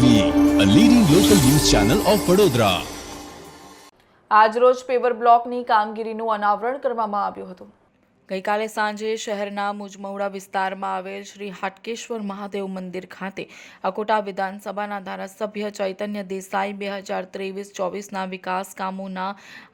TV અ આજરોજ paver બ્લોકની કામગીરીનું અનાવરણ કરવામાં આવ્યું હતું. ગઈકાલે સાંજે શહેરના મુજમહુડા વિસ્તારમાં આવેલ શ્રી હાટકેશ્વર મહાદેવ મંદિર ખાતે અકોટા વિધાનસભાના ધારાસભ્ય ચૈતન્ય દેસાઈ બે હજાર ત્રેવીસ ચોવીસના વિકાસ કામોના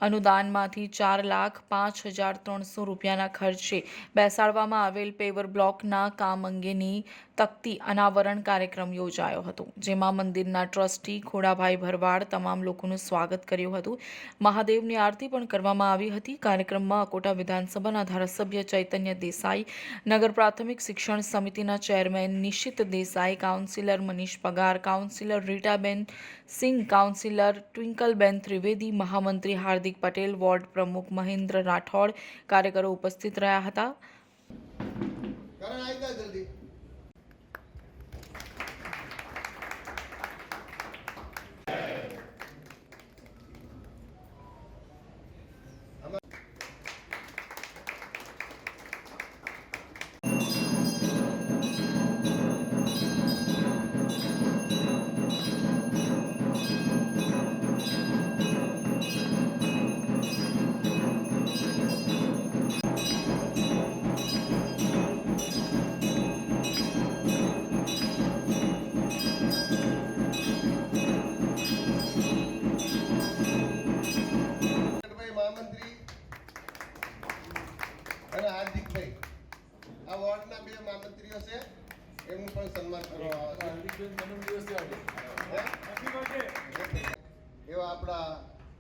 અનુદાનમાંથી ચાર લાખ પાંચ હજાર ત્રણસો રૂપિયાના ખર્ચે બેસાડવામાં આવેલ પેવર બ્લોકના કામ અંગેની તકતી અનાવરણ કાર્યક્રમ યોજાયો હતો, જેમાં મંદિરના ટ્રસ્ટી ખોડાભાઈ ભરવાડ તમામ લોકોનું સ્વાગત કર્યું હતું. મહાદેવની આરતી પણ કરવામાં આવી હતી. કાર્યક્રમમાં અકોટા વિધાનસભાના ધારાસભ્ય ચૈતન્ય દેસાઈ, નગર પ્રાથમિક શિક્ષણ સમિતિના chairman Nishit Desai, councillor Manish Pagar, councillor Ritaben Singh councillor Twinkleben Trivedi, મહામંત્રી હાર્દિક પટેલ, વોર્ડ પ્રમુખ મહેન્દ્ર રાઠોડ કાર્યકરો ઉપસ્થિત રહ્યા હતા. આ વોર્ડના બે મહામંત્રીઓ છે એમનું પણ સન્માન કરવામાં એવા આપણા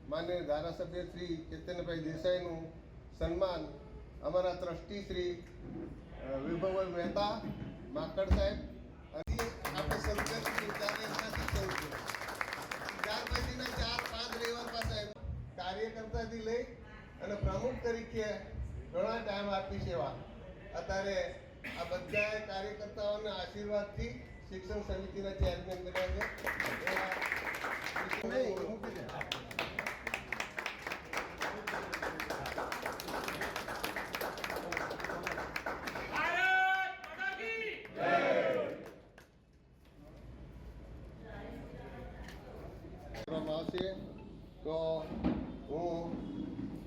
માન્ય ધારાસભ્ય શ્રી ચેતનભાઈ દેસાઈનું સન્માન અમારા ટ્રસ્ટી શ્રી વિભવભાઈ મહેતા માકડ સાહેબ અને આપણે કરી ચાર શરૂ કર્યું ત્યાર પછીના ચાર પાંચ રવિવાર પાસે કાર્યકર્તાથી લઈ અને પ્રમુખ તરીકે ઘણા ટાઈમ આપી સેવા. અત્યારે આ બધા કાર્યકર્તાઓના આશીર્વાદથી શિક્ષણ સમિતિના ચેરમેન બન્યા છે. કરવામાં આવશે. તો હું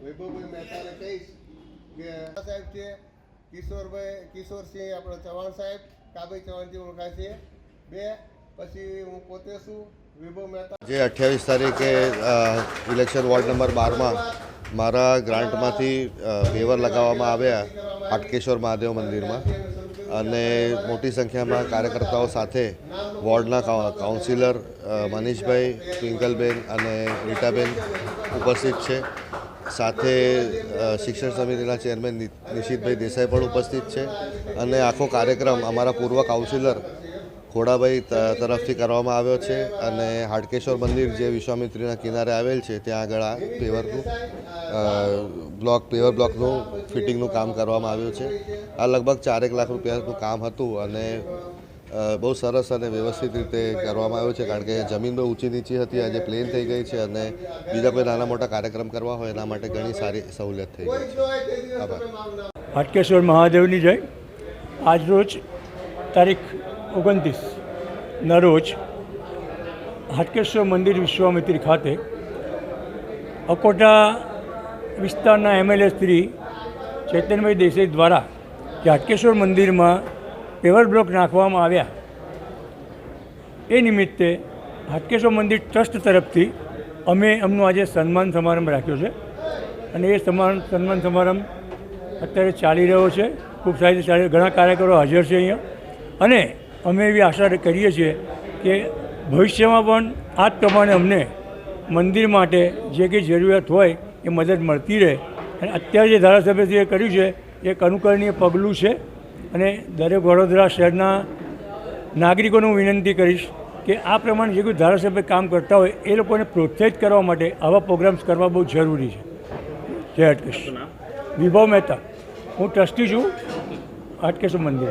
વૈભવભાઈ મહેતાને કહીશ કે સાહેબ છે કિશોરભાઈ, કિશોરસિંહ, આપણે ચૌહાણ સાહેબ કાબી ચૌહાણથી ઓળખાય છે. બે, પછી હું પોતે છું, વિભવ મહેતા. જે અઠ્યાવીસ તારીખે ઇલેક્શન વોર્ડ નંબર બારમાં મારા ગ્રાન્ટમાંથી વેવર લગાવવામાં આવ્યા હાટકેશ્વર મહાદેવ મંદિરમાં. અને મોટી સંખ્યામાં કાર્યકર્તાઓ સાથે વોર્ડના કાઉ- કાઉન્સિલર મનીષભાઈ ટ્વિંકલબેન અને રીટાબેન ઉપસ્થિત છે. સાથે શિક્ષણ સમિતિના ચેરમેન નિશિતભાઈ દેસાઈ પણ ઉપસ્થિત છે અને આખો કાર્યક્રમ અમારા પૂર્વ કાઉન્સિલર ખોડાભાઈ તરફથી કરવામાં આવ્યો છે અને હાટકેશ્વર મંદિર જે વિશ્વામિત્રીના કિનારે આવેલ છે, ત્યાં આગળ આ પેવરનું બ્લોક, પેવર બ્લોકનું ફિટિંગનું કામ કરવામાં આવ્યું છે. આ લગભગ ચારેક લાખ રૂપિયાનું કામ હતું અને બહુ સરસ અને વ્યવસ્થિત રીતે કરવામાં આવ્યો છે, કારણ કે જમીન બહુ ઊંચી નીચી હતી, આજે પ્લેન થઈ ગઈ છે અને બીજા કોઈ નાના મોટા કાર્યક્રમ કરવા હોય એના માટે ઘણી સારી સહુલિયત થઈ ગઈ છે આભાર. હાટકેશ્વર મહાદેવની જય આજરોજ તારીખ ઓગણત્રીસ રોજ હાટકેશ્વર મંદિર વિશ્વામિત્રી ખાતે અકોટા વિસ્તારના એમએલએ શ્રી ચૈતન્યભાઈ દેસાઈ દ્વારા જે હાટકેશ્વર મંદિરમાં પેવર બ્લોક નાખવામાં આવ્યા. એ નિમિત્તે હાટકેશ્વર મંદિર ટ્રસ્ટ તરફથી અમે એમનો આજે સન્માન સમારંભ રાખ્યો છે. અને એ સમાન સન્માન સમારંભ અત્યારે ચાલી રહ્યો છે. ખૂબ સારી રીતે ચાલી, ઘણા કાર્યકરો હાજર છે અહીંયા. અને અમે એવી આશા કરીએ છીએ કે ભવિષ્યમાં પણ આ જ પ્રમાણે અમને મંદિર માટે જે કંઈ જરૂરિયાત હોય એ મદદ મળતી રહે. અને અત્યારે જે ધારાસભ્યશ્રીએ કર્યું છે, એ એક અનુકરણીય પગલું છે. અને દરેક વડોદરા શહેરના નાગરિકોને હું વિનંતી કરીશ કે આ પ્રમાણે જે કોઈ ધારાસભ્ય કામ કરતા હોય, એ લોકોને પ્રોત્સાહિત કરવા માટે આવા પ્રોગ્રામ્સ કરવા બહુ જરૂરી છે. જય હાટકેશ વિભવ મહેતા. હું ટ્રસ્ટી છું. અટકેશ મંદિર.